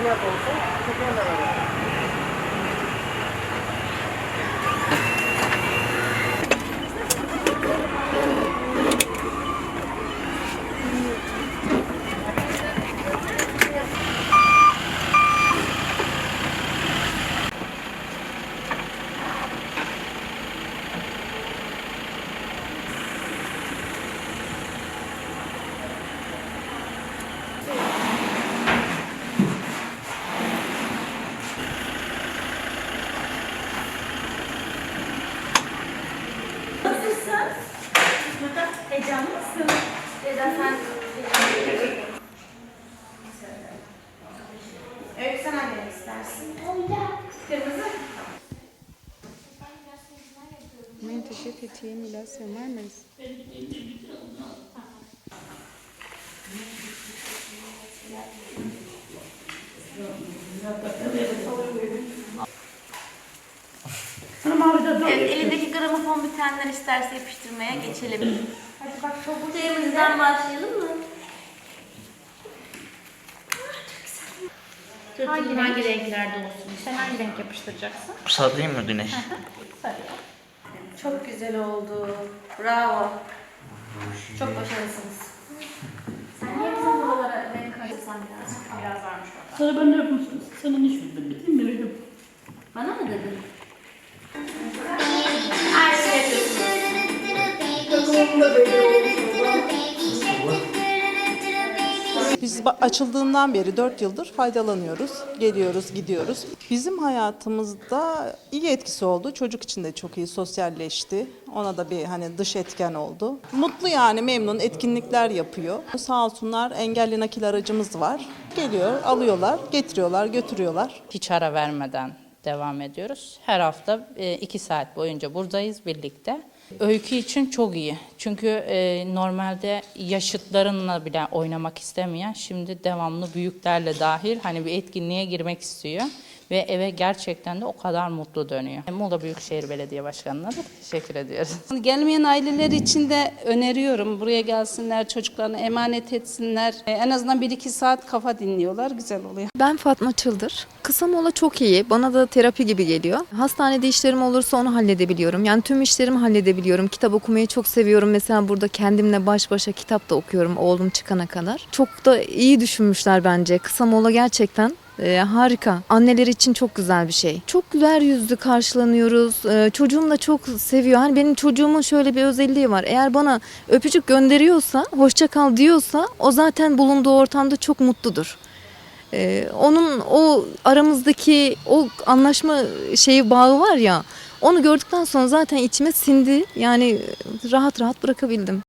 আপনি আর বলছেন সেখানে দেখা যাবে Heyecanlı mısın? Ceyda sen... Öykü sen hangi renk istersin? Kırmızı. Mentashe fitiye mila semanas. Evet, elindeki gramofon bitenler isterse yapıştırmaya geçelim. Hadi bak topu Şeyimizden başlayalım mı? Hangi, hangi renklerde olsun? Sen hangi renk yapıştıracaksın? Değil mi güneş? Çok güzel oldu. Bravo. Çok başarılısınız. Sen niye bizim buralara renk karıştırsan birazcık? Biraz varmış orada. Sonra ben ne yapayım? Sana ne söyledim? Bitireyim mi? Bana mı dedin? Biz açıldığından beri 4 yıldır faydalanıyoruz. Geliyoruz, gidiyoruz. Bizim hayatımızda iyi etkisi oldu. Çocuk için de çok iyi sosyalleşti. Ona da bir hani dış etken oldu. Mutlu yani memnun etkinlikler yapıyor. Sağ olsunlar engelli nakil aracımız var. Geliyor, alıyorlar, getiriyorlar, götürüyorlar. Hiç ara vermeden devam ediyoruz. Her hafta e, iki saat boyunca buradayız birlikte. Öykü için çok iyi. Çünkü e, normalde yaşıtlarınla bile oynamak istemeyen şimdi devamlı büyüklerle dahil hani bir etkinliğe girmek istiyor. Ve eve gerçekten de o kadar mutlu dönüyor. Muğla Büyükşehir Belediye Başkanı'na da teşekkür ediyoruz. Gelmeyen aileler için de öneriyorum. Buraya gelsinler, çocuklarını emanet etsinler. E, En azından 1-2 saat kafa dinliyorlar, güzel oluyor. Ben Fatma Çıldır. Kısa mola çok iyi. Bana da terapi gibi geliyor. Hastanede işlerim olursa onu halledebiliyorum. Yani tüm işlerimi halledebiliyorum. Kitap okumayı çok seviyorum. Mesela burada kendimle baş başa kitap da okuyorum oğlum çıkana kadar. Çok da iyi düşünmüşler bence. Kısa mola gerçekten e, harika. Anneler için çok güzel bir şey. Çok güler yüzlü karşılanıyoruz. E, çocuğum da çok seviyor. Hani benim çocuğumun şöyle bir özelliği var. Eğer bana öpücük gönderiyorsa, hoşça kal diyorsa o zaten bulunduğu ortamda çok mutludur. Ee, onun o aramızdaki o anlaşma şeyi bağı var ya onu gördükten sonra zaten içime sindi yani rahat rahat bırakabildim.